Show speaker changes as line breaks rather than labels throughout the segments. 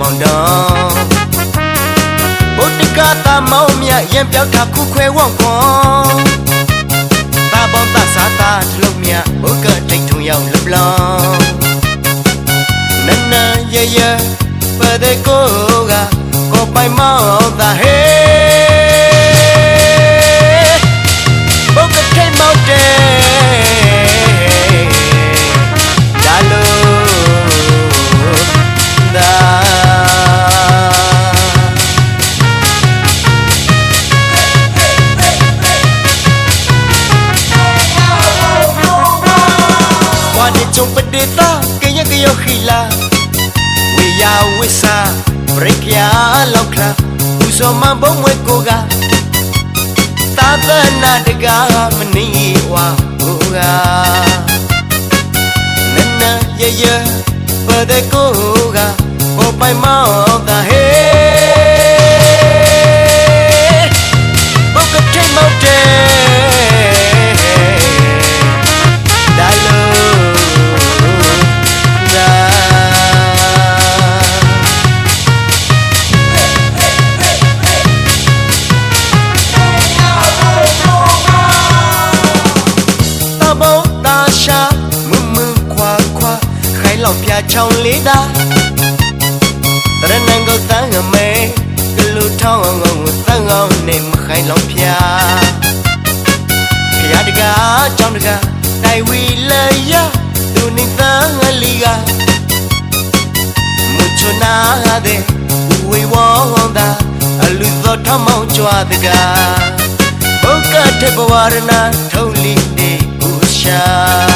မောင်တော်ဘုဒ္ဓကတာမောင်မြရင်ပြောက်တာခုခွဲဝေါကွန်တာဘောတာစာတာတလုံးမြဘုကတိတ်ထုံရောက်လပလောင်နနရရပဒေကိုကကိုပိုင်မောင်တာဟေ ဝိစာဘရိကယာလောက်ခလာဥစောမဘုံဝဲကိုကသာသနာတကာမနီဝါကိုကနနရရပဒေကိုကကိုပိုင်မောတာဟေ လောက်ပြချောင်းလေးတာတရဏံကိုတန်းငမဲကလူထောင်းအောင်ကိုတန်းအောင်နေမခိုင်လောက်ပြခရတကားကြောင့်တကားတိုင်ဝီလရသူနိသငလီကမချနာတဲ့ဝေဝေါတာအလူသောထမောင်ကြွားတကားဘုကတေဘဝရဏထုံးလီနေဥရှာ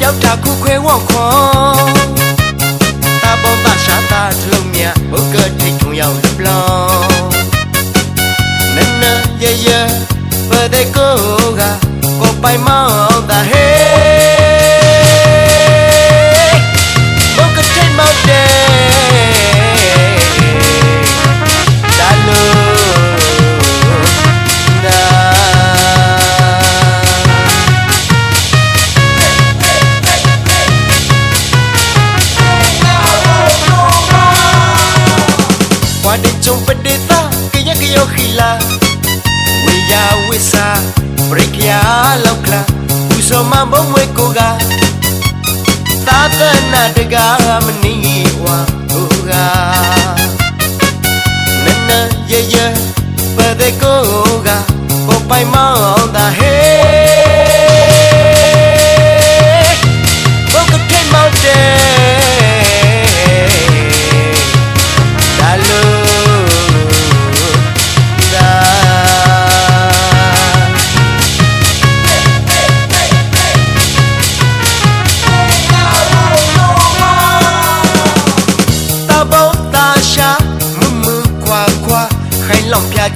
ပြောက်တာခုခွဲဝေါခွန်တာဘောတာရှာတာတလုံးမြဘုကထိတ်ထုံရောက်လပလောင်နနရရပဒေကိုကကိုပိုင်မော ဒီချုံပဒေတာကယကယောခီလာဝေယာဝိစာဘ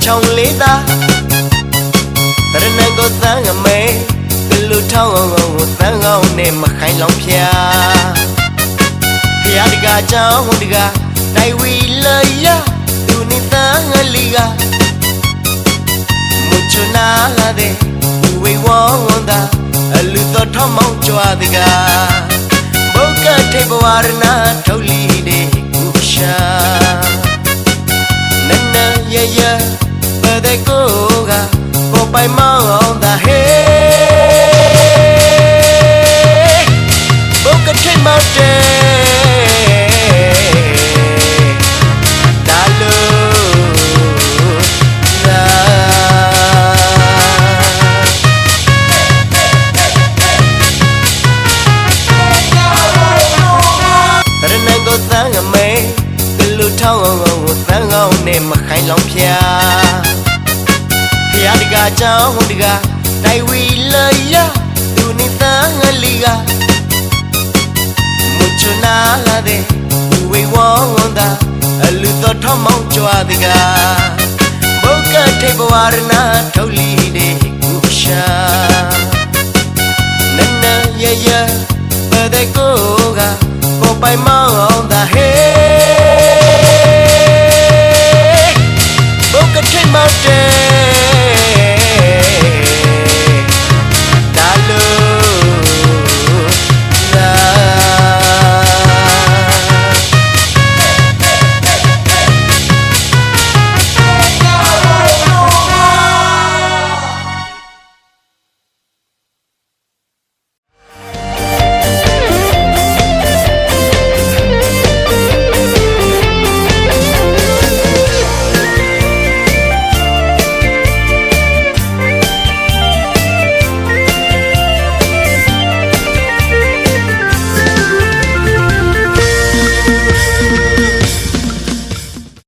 ချောင်းလေးတာတရဏံကိုသံငမဲကလူထောင်းအောင်ကိုသံကောင်းနဲ့မခိုင်လောင်ပြခဖျားတကာကြောင်းဟွန်တကာနိုင်ဝီလရသူနိသငလီကမချနာလာတဲ့ဝေဝေါဝန်တာအလူတော်ထမောင်းကြွားတကာဘုတ်ကထေဘဝရဏထုတ်လီတဲ့ကုရှာနနရရပ တဲ့ကိုကကိုပိုင်မောင်းတာဟေး ကကြောင်းဟိုတကတိုင်ဝီလရသူနိသံငလီကမချနာလာတဲ့ဝေဝေါဝန်တာအလူတော်ထမောင်းကြွားတကဘုတ်ကထေဘဝရဏထုတ်လီတဲ့